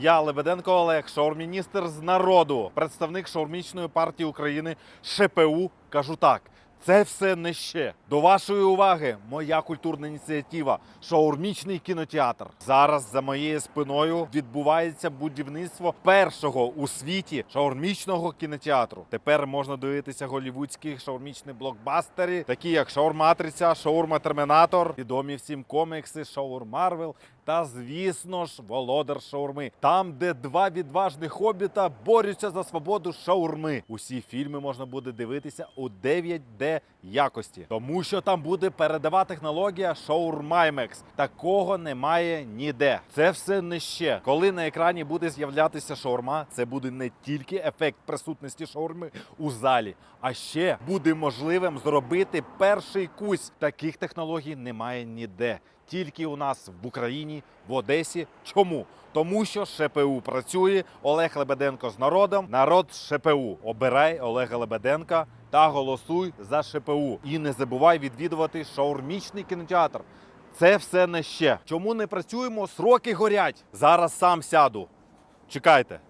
Я Лебеденко Олег, шаурміністр з народу, представник шаурмічної партії України ШПУ. Кажу так. Це все не ще. До вашої уваги моя культурна ініціатива Шаурмічний кінотеатр. Зараз за моєю спиною відбувається будівництво першого у світі шаурмічного кінотеатру. Тепер можна дивитися голівудські шаурмічні блокбастери, такі як Шаурматриця, Шаурма Термінатор, відомі всім комікси, Шаур Марвел та, звісно ж, Володар Шаурми. Там, де два відважних хобіта борються за свободу шаурми. Усі фільми можна буде дивитися у 9D якості, тому що там буде передова технологія Шаурмаймекс. Такого немає ніде. Це все не ще. Коли на екрані буде з'являтися шаурма, це буде не тільки ефект присутності шаурми у залі, а ще буде можливим зробити перший кусь. Таких технологій немає ніде. Тільки у нас в Україні, в Одесі. Чому? Тому що ШПУ працює. Олег Лебеденко з народом. Народ ШПУ. Обирай Олега Лебеденка та голосуй за ШПУ. І не забувай відвідувати шаурмічний кінотеатр. Це все не ще. Чому не працюємо? Сроки горять. Зараз сам сяду. Чекайте.